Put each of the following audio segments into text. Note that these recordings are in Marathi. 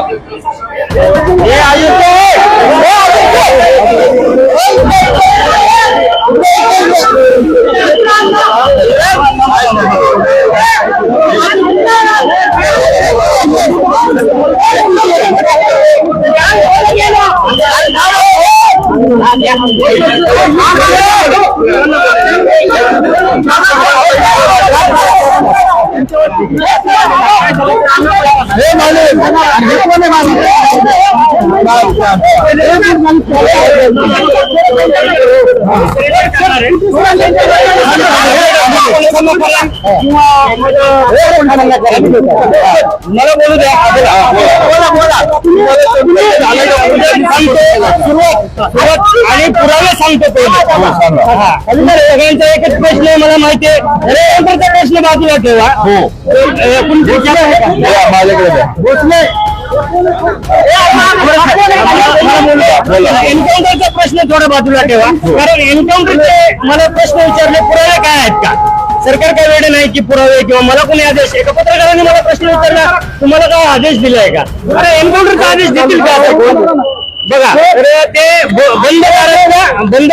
हे आयुक्त हे हे मालक हे कोण आहे मला बोलू द्या बोला बोला आणि पुरावे सांगतो पहिले सगळ्यांचा एकच प्रश्न मला माहितीये प्रश्न बाजूला ठेवा. हो. माझ्याकडे एन्काउंटरचा प्रश्न थोडा बाजूला ठेवा. कारण एन्काउंटरचे मला प्रश्न विचारले पुरावे काय आहेत का? सरकार काय वेळ नाही की पुरावे किंवा मला कोणी आदेश एका पत्रकाराने मला प्रश्न विचारला तुम्हाला काय आदेश दिलाय का? अरे एन्काउंटरचा आदेश देतील का? बघा तर ते बंद दाराच्या बंद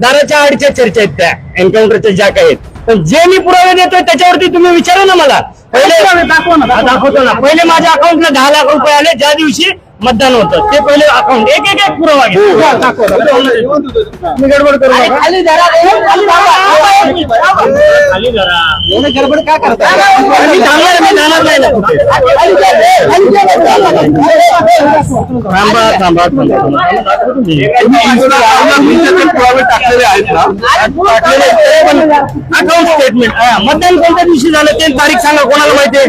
दाराच्या आडच्या चर्चा आहेत त्या एन्काउंटरच्या ज्या काही आहेत. पण जे मी पुरावे देतोय त्याच्यावरती तुम्ही विचारा ना मला. पहिले दाखवा ना दाखवतो ना. पहिले माझ्या अकाउंटला दहा लाख रुपये आले. ज्या दिवशी मतदान होतं ते पहिले अकाउंट एक एक एक पुरावा गडबड करू नका. खाली धरा एवढं गडबड का करता मी थांबणार मी जाणार नाही ना कुठे थांबा थांबा पुरावे टाकलेले आहेत ना अकाउंट स्टेटमेंट मतदान कोणत्या दिवशी झालं ते तारीख सांगा कोणाला माहिती आहे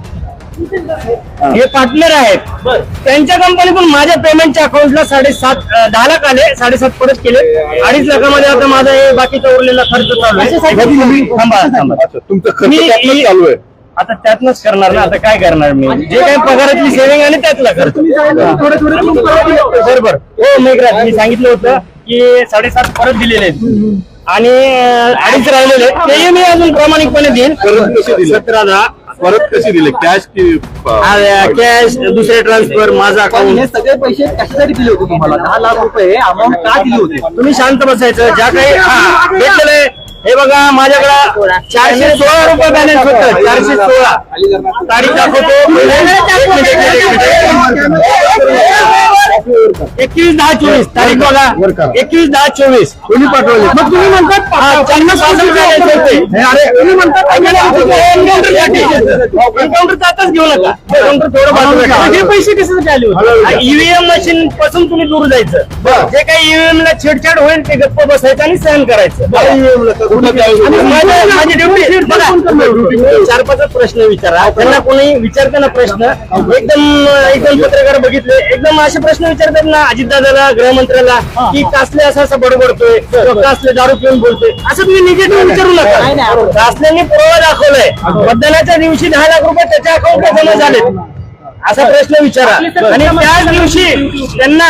हे पार्टनर आहेत. त्यांच्या कंपनीतून माझ्या पेमेंटच्या अकाउंटला साडेसात दहा लाख आले. साडेसात परत केले. अडीच लाखामध्ये आता माझा हे बाकीचा उरलेला खर्च चालू आहे. थांबा थांबा. अच्छा तुमचं खर्च मी- त्यातनंच मी- चालू आहे. आता त्यातनच करणार ना आता काय करणार मी? जे काही पगारातली सेव्हिंग आणि त्यातला खर्च. बरोबर हो मेघराज मी सांगितलं होतं की साडेसात परत दिलेले आहेत. आणि अडीच राहिलेले तेही मी अजून प्रामाणिकपणे देईन? सतरा दहा परत कसे दिले? कॅश की कॅश दुसरे ट्रान्सफर माझा पण हे अकाउंट सगळे पैसे कशासाठी दिले होते तुम्हाला? दहा लाख रुपये अमाऊंट का दिली होती? तुम्ही शांत बसायचं. ज्या काही हा, घेतलेलं आहे. हे बघा माझ्याकडे चारशे सोळा रुपये बॅलन्स होतं. चारशे सोळा. तारीख दाखवतो. एक मिनिट, एक मिनिट, एक मिनिट. एकवीस दहा चोवीस तारीख बघा. एकवीस दहा चोवीस. कोणी पाठवले मग तुम्ही म्हणतात हा, त्यांना पासून द्यायचे होते. अरे तुम्ही म्हणतात एन्काउंटरसाठी. एन्काउंटर आताच घेऊ नका एन्काउंटर थोडं. हे पैसे कशासाठी आले ईव्हीएम मशीन पासून तुम्ही दूर जायचं. जे काही ईव्हीएम ला छेडछाड होईल ते गप्प बसायचं आणि सहन करायचं. माझं- माझी ड्युटी बघा. चार पाच प्रश्न विचारा. त्यांना कोणी विचारताना प्रश्न. एकदम एकदम पत्रकार बघितले. एकदम असे प्रश्न विचारतात ना अजितदादाला गृहमंत्र्याला की कासले असं असं बडबडतोय किंवा कासले दारू पिऊन बोलतोय. असं तुम्ही निगेटिव्ह विचारू नका. कासल्यांनी पुरावा दाखवलाय. मतदानाच्या दिवशी दहा लाख रुपये त्याच्या अकाउंटला जमा झालेत. असा प्रश्न विचारा. आणि त्याच दिवशी त्यांना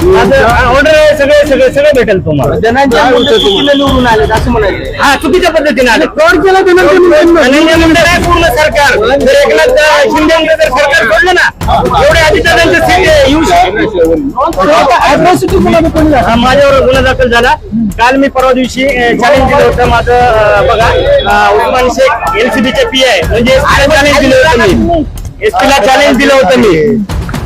ऑर्डर सगळे सगळे सगळे भेटेल तुम्हाला. धनंजय मुंडे चुकीने निवडून आले असं म्हणाले. हा चुकीच्या पद्धतीने आले. फ्रॉड केला धनंजय मुंडे नाही पूर्ण सरकार. जर एकनाथ शिंदे मुंडे जर सरकार सोडलं ना एवढे येऊ शकतो हा, माझ्यावर गुन्हा दाखल झाला. काल मी परवा दिवशी चॅलेंज दिलं होतं माझं बघा उस्मान शेख एलसीबीचे पी आहे म्हणजे चॅलेंज दिलं होतं मी. एसपीला चॅलेंज दिलं होतं मी.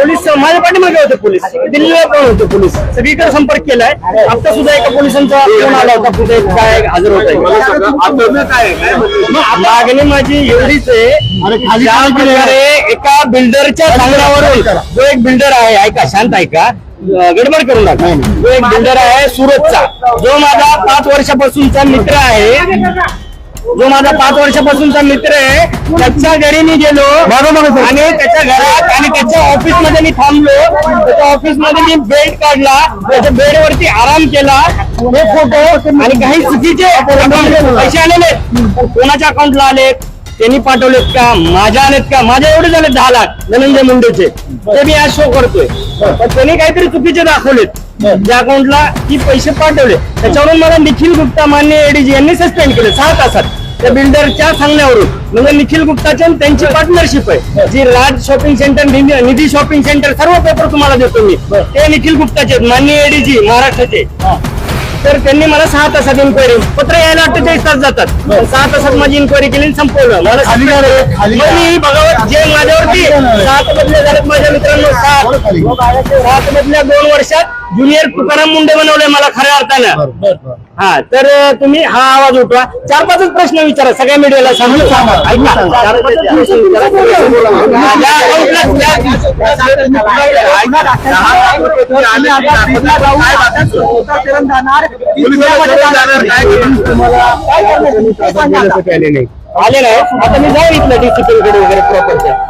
पोलीस माझ्या पाठीमागे होते पोलीस. दिल्लीला पण होते पोलीस. सगळीकडे संपर्क केलाय. आता सुद्धा एका पोलिसांचा फोन आला होता कुठे काय हजर होत आहे? म्हणजे मागणी माझी एवढीच आहे एका बिल्डरच्या सांगण्यावरून जो एक बिल्डर आहे ऐका शांत ऐका. गडबड करू नका. जो एक बिल्डर आहे सुरतचा. जो माझा पाच वर्षापासूनचा मित्र आहे जो माझा पाच वर्षापासूनचा मित्र आहे त्याच्या घरी मी गेलो. आणि त्याच्या घरात आणि त्याच्या ऑफिसमध्ये मी थांबलो. त्याच्या ऑफिसमध्ये मी बेड काढला. त्याच्या बेड वरती आराम केला. हे फोटो आणि काही चुकीचे पैसे आलेले कोणाच्या अकाउंटला आलेत त्यांनी पाठवलेत का? माझ्या आलेत का? माझ्या एवढे झाले दहा लाख. धनंजय मुंडेचे. ते मी आज शो करतोय. पण त्यांनी काहीतरी चुकीचे दाखवलेत. ज्या अकाउंटला ती पैसे पाठवले त्याच्यावरून मला निखिल गुप्ता मान्य एडीजी यांनी सस्पेंड केले सहा तासात. त्या बिल्डरच्या सांगण्यावरून. म्हणजे निखिल गुप्ताची आणि त्यांची पार्टनरशिप आहे. जी Raj shopping centre Nidhi Nidhi shopping centre सर्व पेपर तुम्हाला देतो मी. ते निखिल गुप्ताचे मान्य एडीजी महाराष्ट्राचे. तर त्यांनी मला सहा तासात इन्क्वायरी पत्र यायला अठ्ठेचाळीस तास जातात. सहा तासात माझी इन्क्वायरी केली संपवलं. मला मग मी बघावं जे माझ्यावरती सात बदल्या झालेत माझ्या मित्रांनो सात सात मधल्या दोन वर्षात ज्युनियर तुकाराम मुंडे बनवले मला खऱ्या अर्थानं हा तर तुम्ही हा आवाज उठवा चार पाचच प्रश्न विचारा सगळ्या मीडियाला सांगू आले नाही आता मी जाऊ इथलं डीसीपी कडे वगैरे प्रॉपरच्या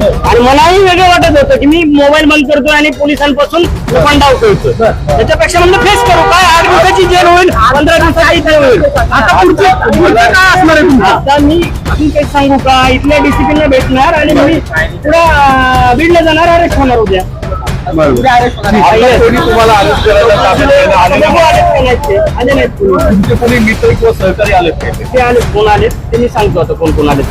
आणि मलाही वेगळं वाटत होतं की मी मोबाईल बंद करतोय आणि पोलिसांपासून डाव करतोय त्याच्यापेक्षा म्हणलं फेस करू. काय आठ दिवसाची जेल होईल पंधरा दिवसाची जेल होईल. आता पुढचं काय असणार आहे तुमचं? आता मी अजून काही सांगू का? इथल्या डिसिप्लिनला भेटणार आणि मी पुढे बीडला जाणार अरेस्ट होणार उद्या. आता कोणी तुम्हाला करायला आलेलं नाही. आले नाहीत कोणी. तुमचे कोणी मित्र किंवा सहकारी आले ते ते आले कोण आले ते मी सांगतो आता कोण कोण आले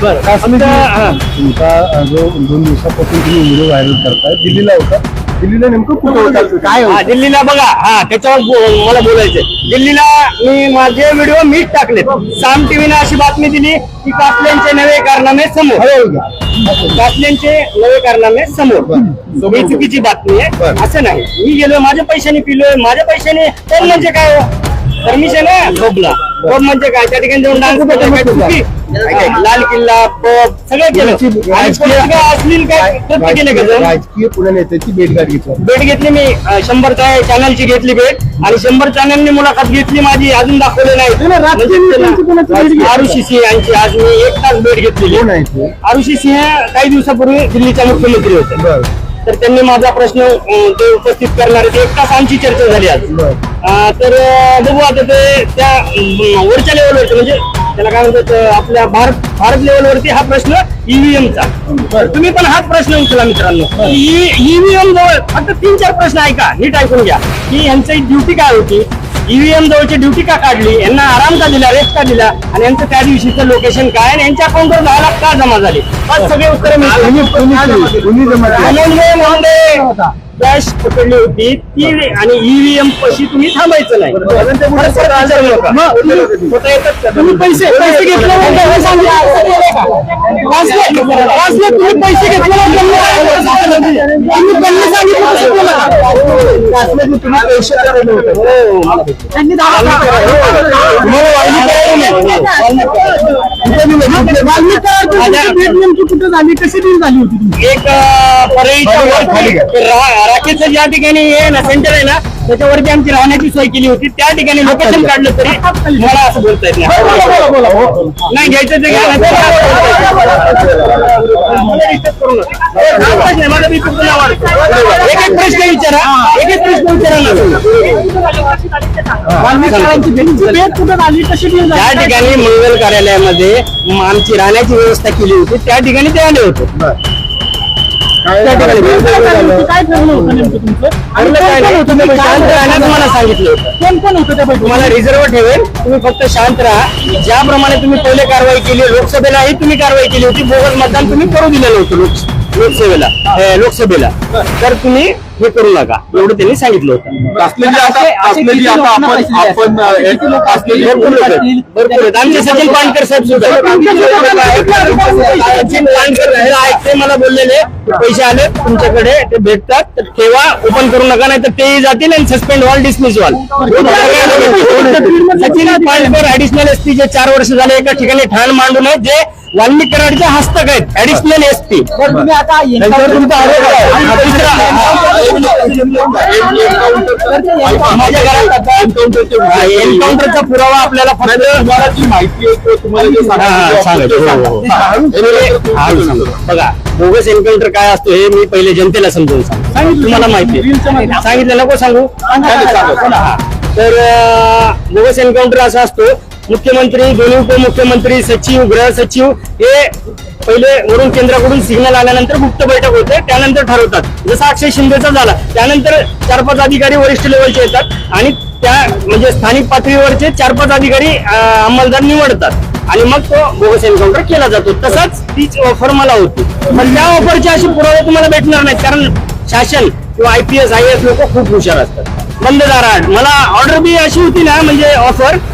बरं फक्त, हा. तुमचा जो दोन दिवसापासून तुम्ही व्हिडिओ व्हायरल करताय दिल्लीला होता दिल्लीला नेमकं कुठं होता? काय हा दिल्लीला बघा. हा त्याच्यावर बो- मला बोलायचंय. दिल्लीला मी माझे व्हिडिओ मीच टाकले साम टीव्हीने अशी बातमी दिली की कासल्यांचे नवे कारनामे समोर. कासल्यांचे नवे कारनामे समोर. ही चुकीची बातमी आहे. असं नाही. मी गेलोय माझ्या पैशाने पिलोय. माझ्या पैशाने तर म्हणजे काय हो परमिशन आहे? पबला पब म्हणजे काय? त्या ठिकाणी जाऊन डान्स? लाल किल्ला पब सगळं केलं. आणि काय अश्लील काय? कृत्य केलं का जाऊन? राजकीय पुणे नेत्याची भेटगाठ घेतली. भेट घेतली मी. अं, शंभर चॅनलची घेतली भेट. आणि शंभर चॅनलनी मुलाखत घेतली माझी. अजून दाखवले नाही. आरुषी सिंह यांची आज मी एक तास भेट घेतलेली. कोण आहे ते? आरुषी सिंह काही दिवसापूर्वी दिल्लीच्या मुख्यमंत्री होते. बर. तर त्यांनी माझा प्रश्न ते उपस्थित करणार आहेत. एक तास आमची चर्चा झाली आज. तर बघू आता ते त्या वरच्या लेवलवरती म्हणजे त्याला काय म्हणतात आपल्या भारत भारत लेवलवरती हा प्रश्न ईव्हीएमचा तुम्ही पण हाच प्रश्न उचला मित्रांनो. ईव्हीएम जवळ फक्त तीन चार प्रश्न ऐका नीट ऐकून घ्या. की यांची ड्युटी काय होती? ईव्हीएम जवळची ड्युटी का काढली? यांना आराम का दिला रेस्ट का दिला? आणि यांचं त्या दिवशीचं लोकेशन काय? आणि यांच्या अकाउंटवर दहा लाख का जमा झाले? पाच सगळे उत्तर कुणी कॅश पकडली होती ती आणि ईव्हीएम पशी तुम्ही थांबायचं नाही? तुम्ही पैसे पैसे घेतले म्हणजे हे तुम्ही पैसे घेतले म्हणजे कुठं झाली कशी डील झाली होती? एक राकेशचं ज्या ठिकाणी हे ना सेंटर आहे ना त्याच्यावरती आमची राहण्याची सोय केली होती. त्या ठिकाणी लोकेशन काढलं तरी मला असं बोलता येत नाही. नाही घ्यायचं ते घ्या माझा. एक एक प्रश्न विचारा. एक एक प्रश्न विचारा कुठं कशी त्या ठिकाणी मंगल कार्यालयामध्ये आमची राहण्याची व्यवस्था केली होती त्या ठिकाणी ते आले होते. काय काय झालं? ठरलं- काय ठरलं होतं नेमकं तुमचं आणि ठरलं काय कोण नाही. कोण होतं तुम्ही ते शांत मला सांगितलं होतं कोण कोण होतं त्या? तुम्हाला रिझर्व ठेवेल तुम्ही फक्त शांत राहा ज्याप्रमाणे तुम्ही पहिले कारवाई केली लोकसभेलाही तुम्ही कारवाई केली होती बोगस मतदान तुम्ही करू दिलेलं होतं लोक लोकसभेला ए, लोकसभेला तर तुम्ही हे करू नका एवढं त्यांनी सांगितलं होतं असलेली आता असे- असे असलेली किती आता लोकांना आपण पैसे द्यायचे? आपण अं, एक- किती लोक असलेली असतील? भरपूर लोक आहेत. असतील? भरपूर आहेत. आमचे सचिन पानकर साहेब सुद्धा आहेत. सचिन पानकर आहेत, ते मला बोललेले की पैसे आले तुमच्याकडे ते भेटतात तर ठेवा ओपन करू नका नाही तर तेही जातील आणि सस्पेंड व्हाल डिसमिस व्हाल सचिन पानकर ऍडिशनल एस जे चार वर्ष झाले एका ठिकाणी ठाण मांडून आहेत जे वाल्मिक कराडचे हस्तक आहेत ऍडिशनल एस पी तुमचा आरोप आहे. हा, एन्काउंटरचा पुरावा आपल्याला फक्त हा, हा. हो, हो. हा, बघा बोगस एन्काउंटर काय असतो हे मी पहिले जनतेला समजून सांगतो तुम्हाला माहिती. सांगितलं नको सांगू हा. तर बोगस एन्काउंटर असा असतो मुख्यमंत्री दोन्ही उपमुख्यमंत्री सचिव गृह सचिव हे पहिले वरून केंद्राकडून सिग्नल आल्यानंतर गुप्त बैठक होते त्यानंतर ठरवतात. जसा अक्षय शिंदेचा झाला त्यानंतर चार पाच अधिकारी वरिष्ठ लेवलचे येतात आणि त्या म्हणजे स्थानिक पातळीवरचे चार पाच अधिकारी अंमलदार निवडतात. आणि मग तो बोगस एन्काउंटर केला जातो. तसाच तीच ऑफर मला होती. पण त्या ऑफरचे असे पुरावे तुम्हाला भेटणार नाहीत कारण शासन किंवा I P S I S लोक खूप हुशार असतात. बंद दारात. मला ऑर्डर बी अशी होती ना म्हणजे ऑफर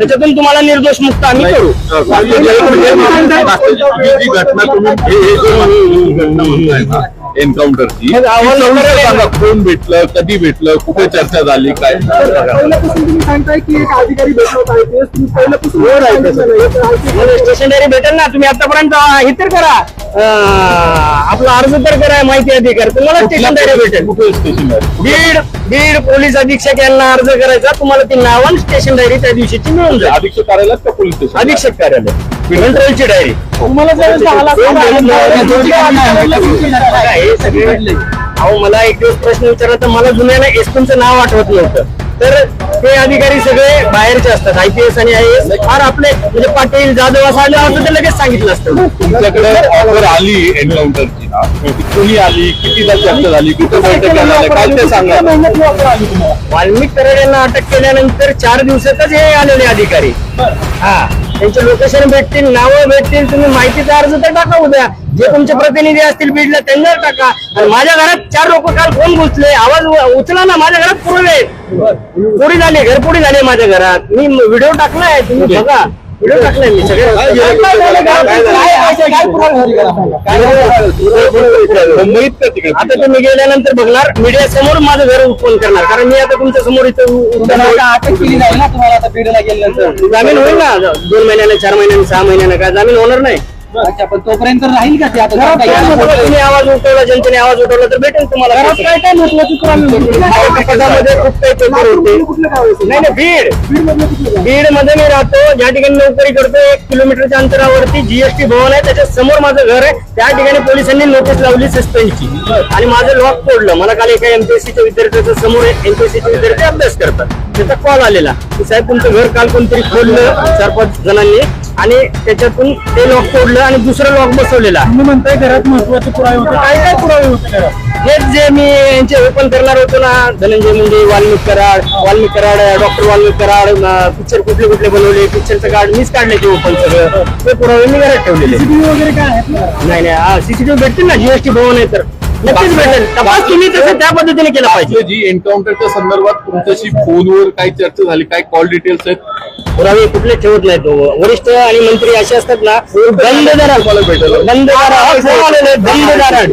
त्याच्यातून तुम्हाला निर्दोष मुक्त आम्ही करू. घटना तुम्ही एन्काउंटरची सांगा कोण भेटलं कधी भेटलं कुठे चर्चा झाली काय पहिल्यापासून तुम्ही सांगताय की एक अधिकारी भेटला होता IPS, तुम्ही पहिल्यापासून सांगितलं नाही. तर IPS मला स्टेशनरी भेटेल ना तुम्ही आतापर्यंत हे तर करा. अं, आपला अर्ज तर करा माहिती अधिकार. तुम्हाला स्टेशनरी भेटेल. कुठे स्टेशन बीड बीड पोलीस अधीक्षक यांना अर्ज करायचा. तुम्हाला ती नावान स्टेशन डायरी त्या दिवशीची मिळून जाईल. अधीक्षक कार्यालयात का पोलीस स्टेशन अधीक्षक कार्यालय. कंट्रोलची डायरी तुम्हाला जर झाला हे सगळे अहो मला एक दिवस प्रश्न विचारला तर मला जुन्याला एसपीचं नाव आठवत नव्हतं. तर ते अधिकारी सगळे बाहेरचे असतात आयपीएस आणि आय एस फार आपले म्हणजे पाटील जाधव असं आलं असं ते लगेच सांगितलं असतं. तुमच्याकडे ऑफर आली एन्काउंटरची ना? ती कोणी आली? कितीदा चर्चा झाली? कुठे बैठक झाल्या काय ते सांगा. वाल्मिक कराड यांना अटक केल्यानंतर चार दिवसातच हे आलेले अधिकारी. हा. त्यांचे लोकेशन भेटतील नावं भेटतील तुम्ही माहितीचा अर्ज तर टाका उद्या. जे तुमचे प्रतिनिधी असतील बीडला त्यांना टाका. आणि माझ्या घरात चार लोक काल फोन घुसले आवाज उचला ना माझ्या घरात पुरवे पुरी झाली घरपुडी झाली माझ्या घरात. मी व्हिडिओ टाकलाय तुम्ही बघा. व्हिडिओ टाकलाय मी सगळे. मुंबईत का तिकडे? आता तुम्ही गेल्यानंतर बघणार मीडिया समोर माझं घर ओपन करणार. कारण मी आता तुमच्यासमोर इथं. अटक केली ना तुम्हाला आता बीडला गेल्यानंतर? जामीन होईल ना दोन महिन्याने चार महिन्याने सहा महिन्याने? काय जामीन होणार नाही? अच्छा पण तोपर्यंत राहील का ते आता? तुम्ही आवाज उठवला जनतेने आवाज उठवला तर भेटेल तुम्हाला. काय काय महत्वाची पदामध्ये खूप काही पेपर होते. नाही नाही बीड. बीडमध्ये मी राहतो. ज्या ठिकाणी नोकरी करतो एक किलोमीटरच्या अंतरावरती जीएसटी भवन आहे. त्याच्यासमोर माझं घर आहे. त्या ठिकाणी पोलिसांनी नोटीस लावली सस्पेंडची आणि माझं लॉक तोडलं मला काल एका एमपीएससीच्या विद्यार्थ्याच्या समोर एमपीएससीचे विद्यार्थी अभ्यास करतात. त्याचा कॉल आलेला. की साहेब तुमचं घर काल कोणतरी खोललं चार पाच जणांनी. आणि त्याच्यातून ते लॉक तोडलं आणि दुसरं लॉक बसवलेलं आहे. तुम्ही म्हणताय घरात महत्त्वाचे पुरावे होते. काय काय पुरावे होते घरात? हेच जे मी यांचे ओपन करणार होतो ना धनंजय मुंडे वाल्मिक कराड वाल्मिक कराड डॉक्टर वाल्मिक कराड पिक्चर कुठले कुठले बनवले पिक्चरचं कार्ड मीच काढले ते ओपन सगळं. ते पुरावे मी घरात ठेवलेले. वगैरे काय आहेत ना? नाही नाही सीसीटीव्ही भेटतील ना जीएसटी भवन आहे तर. नक्कीच भेटेल. तपास तुम्ही तसं त्या पद्धतीने केला पाहिजे. जी एन्काउंटरच्या संदर्भात तुमच्याशी फोनवर काय चर्चा झाली काय कॉल डिटेल्स आहेत पुरावे कुठले ठेवत नाही तो वरिष्ठ आणि मंत्री असे असतात ना बंद भेटेल. बंद बंद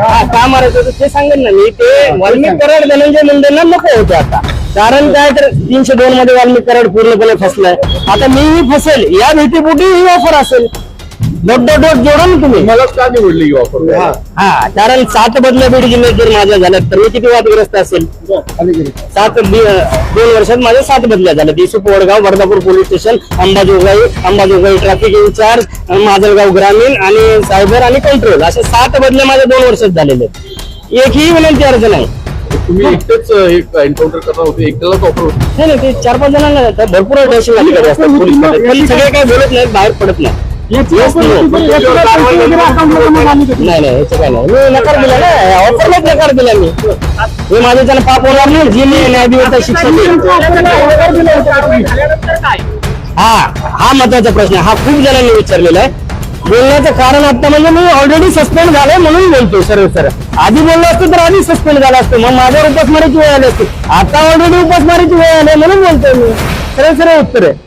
हा का मारायचं ते सांगेन ना मी. ते वाल्मिक कराड धनंजय मुंडेंना नको होते आता. कारण काय तर तीनशे दोन मध्ये वाल्मिक कराड पूर्णपणे फसलाय. आता मीही फसेल. या भीतीपोटी ही ऑफर असेल. डोट डोट जोडा ना तुम्ही. मला का निवडली ही. ऑफर हा कारण सात बदल्या बीड जिल्ह्यात जर माझ्या झाल्या तर मी किती वादग्रस्त असेल? सात बी- दोन वर्षात माझ्या सात बदल्या झाल्या दिसू Wadgaon Vardhapur police station Ambajogai Ambajogai traffic incharge Majalgaon ग्रामीण आणि सायबर आणि कंट्रोल असे सात बदले माझ्या दोन वर्षात झालेले आहेत. एकही विनंती अर्ज नाही. तुम्ही एकटेच हे एन्काउंटर करणार होते एकट्यालाच ऑफर होती. नाही नाही ते चार पाच जणांना जातात भरपूर दहशत अधिकारी असतात पोलीसमध्ये. पण सगळे काही बोलत नाहीत बाहेर पडत नाही याची पैसे वगैरे जमा झाली का? नाही नाही याचं काय नाही. मी नकार दिला ना ऑफरलाच नकार दिला मी. हे माझ्या त्याला पाप होणार नाही जी मी न्यायदेवता शिक्षा तुमच्या दिलं होतं. तुम्ही? हा हा महत्त्वाचा प्रश्न आहे. हा खूप जणांनी विचारलेला आहे. बोलण्याचं कारण आता म्हणजे मी ऑलरेडी सस्पेंड झालोय म्हणून बोलतोय सरळ सरळ. आधी बोललो असतो तर आधी सस्पेंड झाला असतो. मग माझ्यावर उपासमारीची वेळ आली असती. आता ऑलरेडी उपासमारीची वेळ आली म्हणून बोलतोय मी. सरळ सरळ उत्तर आहे.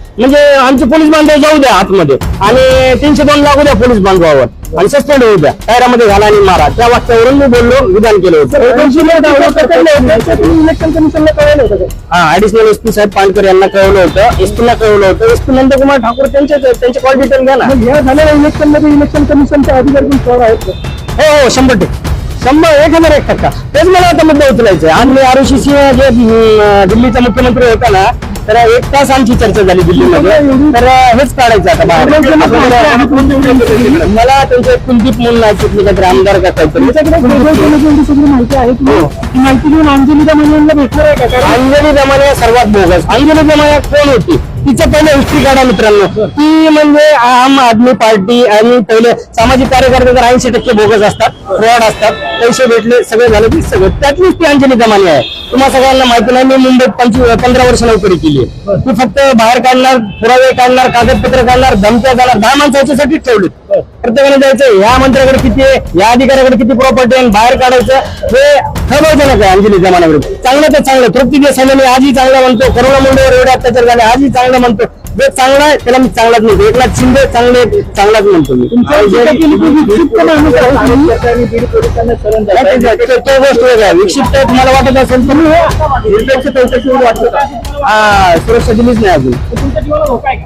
म्हणजे आमचे पोलीस बांधव जाऊ द्या आतमध्ये. आणि तीनशे दोन लागू द्या पोलीस बांधवावर. आणि सस्पेंड होऊ द्या. कायऱ्यामध्ये घाला आणि मारा. त्या वाक्यावरून मी बोललो विधान केलं होतं. इलेक्शन कमिशनला कळलं होतं का? हा ऍडिशनल एसपी साहेब पानकर यांना कळवलं होतं. एसपी ला कळवलं होतं. एसपी नंदकुमार ठाकूर त्यांचे त्यांचे कॉल डिटेल घ्या ना. या झालेल्या इलेक्शनमध्ये इलेक्शन कमिशनचे अधिकारी पण सर आहेत? हो हो शंभर टक्के. शंभर एक हजार एक टक्का. तेच मला आता मुद्दा उचलायचा मी आरुषी सिंह जे दिल्लीचा मुख्यमंत्री होता ना तर एक तास आमची चर्चा झाली दिल्लीमध्ये? तर हेच काढायचं आता बाहेर. मला त्यांचे कुलदीप म्हणून काहीतरी आमदार का काहीतरी. माहिती आहे? ती माहिती घेऊन अंजली दमन भेटणार आहे का? अंजली दमाने सर्वात बोगस. अंजली दमाने कोण होती? तिचं पहिलं हिस्ट्री काढा मित्रांनो. ती म्हणजे आम आदमी पार्टी आणि पहिले सामाजिक कार्यकर्ते तर ऐंशी टक्के बोगस असतात फ्रॉड असतात पैसे भेटले सगळे झाले की सगळं. त्यातलीच ती अंजली दमानी आहे. तुम्हाला सगळ्यांना माहिती नाही मी मुंबईत पंचवीस पंधरा वर्ष नोकरी केली ती फक्त बाहेर काढणार पुरावे काढणार कागदपत्र काढणार धमक्या काढणार दहा माणसं याच्यासाठीच ठेवली प्रत्येकाने जायचं ह्या मंत्र्याकडे किती आहे? या अधिकाऱ्याकडे किती प्रॉपर्टी आहे? बाहेर काढायचं हे ठरवजनक आहे अंजली जमान्याकडे चांगलं तर चांगलं. तृप्ती देसाईने मी आजही चांगला म्हणतो. करोना मुंडेवर एवढे अत्याचार झाले आजही चांगलं म्हणतो. जे चांगला आहे त्याला मी चांगलाच म्हणतो. एकनाथ शिंदे चांगले चांगलाच म्हणतो मी. ते- गोष्ट वेगळा. विक्षिप्त तुम्हाला वाटत असेल तर? हा सुरक्षा दिलीच नाही अजून.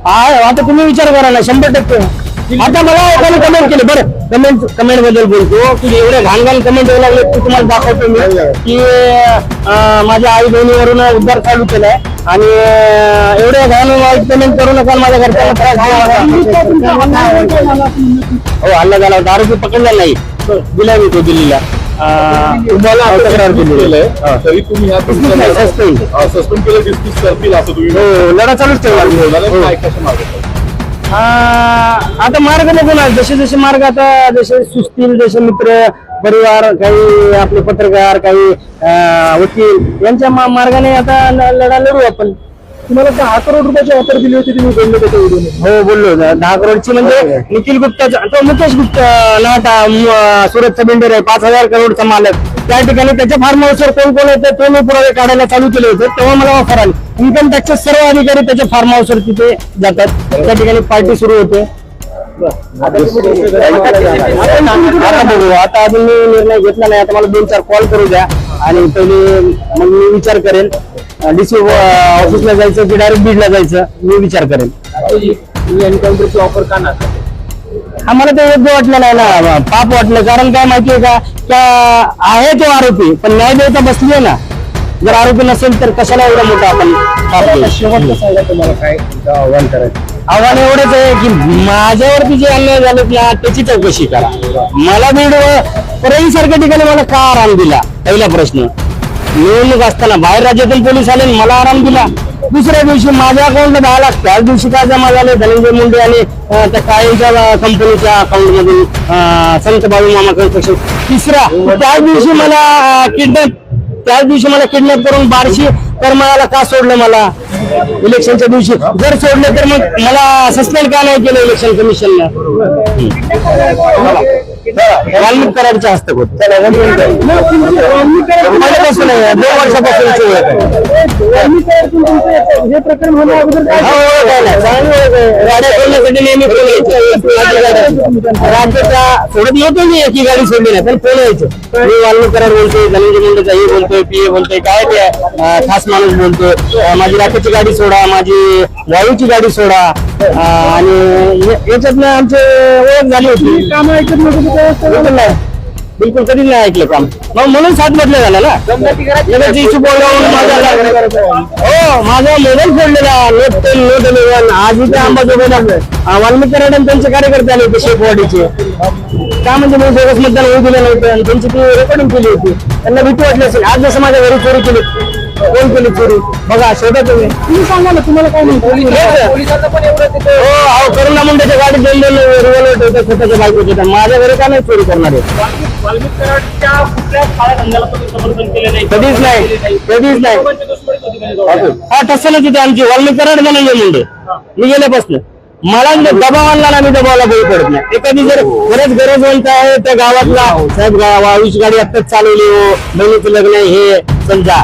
हा आता तुम्ही विचार करा ना शंभर टक्के. आता मला एकाने कमेंट केले बरं. कमेंट कमेंटबद्दल बोलतो. की एवढे घाण घाण कमेंट येऊ लागले ते तुम्हाला दाखवतो मी. की अं, माझ्या आई बहिणीवरून उद्धार चालू केलाय. आणि एवढे घाण वाईट कमेंट करू नका माझ्या घरच्यांना. हो हल्ला झाला. होता आरोपी पकडला नाही. दिला मी तो दिल्लीला हा. तरी तुम्ही ह्या Suspend. सस्पेंड केलं डिस्मिस करतील असं तुम्ही हो लढा चालूच ठेवला आता मार्ग बघून आहे. जसे जसे मार्ग आता जसे सुस्तील जसे मित्र परिवार काही आपले पत्रकार काही वकील यांच्या मार्गाने आता लढा लढू आपण तुम्हाला दहा करोड रुपयाची ऑफर दिली होती तुम्ही बोलले त्याच्या व्हिडिओ हो बोललो होतो. दहा करोडची म्हणजे निखिल गुप्ताचा तो मुकेश गुप्ता नाटा म- सुरतचा बिल्डर आहे पाच हजार करोडचा मालक. त्या ठिकाणी त्याच्या फार्म हाऊसवर कोण कोण येतं ते मी पुरावे काढायला चालू केले होते तेव्हा मला ऑफर आली. इन्कम टॅक्सचे सर्व अधिकारी त्याच्या फार्म हाऊसवर तिथे जातात. त्या ठिकाणी पार्टी सुरू होते. आता बघू आता अजून मी निर्णय घेतला नाही. आता मला दोन चार कॉल करू द्या. आणि पहिले मग मी विचार करेन. डीसी ऑफिसला जायचं की डायरेक्ट बीडला जायचं मी विचार करेन. एन्काउंटरची ऑफर का ना आम्हाला ते योग्य वाटलं नाही ना. पाप वाटलं. कारण काय माहितीये का? त्या आहे तो आरोपी पण न्याय देवता बसली ना. जर आरोपी नसेल तर कशाला एवढा मोठा आपण? शेवटचं सांगा तुम्हाला काय आव्हान करायचं. आव्हान एवढंच आहे की माझ्यावरती जे अन्याय झाले ना त्याची चौकशी करा. मला बीड परळी सारख्या ठिकाणी मला का आराम दिला? पहिला प्रश्न. निवडणूक असताना बाहेर राज्यातील पोलीस आले आणि मला आराम दिला. दुसऱ्या दिवशी माझ्या अकाउंटला दहा लाख. त्याच दिवशी काय जमा झाले? धनंजय मुंडे आणि त्या कायमच्या कंपनीच्या अकाउंट मधून संत बाबू मामा कन्स्ट्रक्शन तिसरा त्याच दिवशी मला किडनॅप त्याच दिवशी मला किडनॅप करून बारशी मला का सोडलं मला? इलेक्शनच्या दिवशी जर सोडलं तर मग मला सस्पेंड का नाही केलं इलेक्शन कमिशनला वाल्मिक कराडच्या हस्तक होत पहिल्यापासून आहे, दोन वर्षापासून हे प्रकरण होण्या अगोदर काय गाड्या सोडण्यासाठी नेहमी फोन राज्याच्या सोडत नव्हतो मी एकी गाडी सोडली नाही पण फोन यायचे. मी वाल्मिक कराड बोलतोय धनंजय मुंडेचा हे बोलतोय पीए बोलतोय काय ते खास माणूस बोलतोय. माझी राखेची गाडी सोडा माझी वायूची गाडी सोडा. आणि याच्यातनं आमची ओळख झाली होती. काम ऐकत नव्हतं बिलकुल कधीच नाही ऐकलं काम. मग म्हणून सात बदले झाला ना? माझा हो माझा मोबाईल फोडलेला. नोट टेन नोट इलेव्हन आज इथे अंबाजोगाईला अं, वाल्मिक कराड त्यांचे कार्यकर्ते आले होते शेपवाडीचे. का म्हणजे मी बोगस मतदान होऊ दिलं नव्हतं आणि त्यांची ती रेकॉर्डिंग केली होती. त्यांना भीती वाटली असेल. आज जसं माझ्या घरी चोरी केली. कोण केली चोरी? बघा शोधा तुम्ही तुम्ही सांगा ना तुम्हाला काय म्हणतो पोलिसांना पण एवढं तिथे हो करुणा मुंडेच्या गाडीत दोन दोन रिव्हॉल्वर ठेवतात स्वतःच्या बायकोचे. तर माझ्या घरी का नाही चोरी करणार कधीच नाही. कधीच नाही. होती. हा तसं तिथे आमची. वाल्मिक कराड मुंडे मी गेल्यापासून. मला दबाव आणला ना मी दबावाला बळी पडत नाही. एखादी जर खरंच गरज म्हणत आहे त्या गावातला साहेब गा- वाळूची गाडी आत्ताच चालवली हो. बहिणीचं लग्न हे समजा.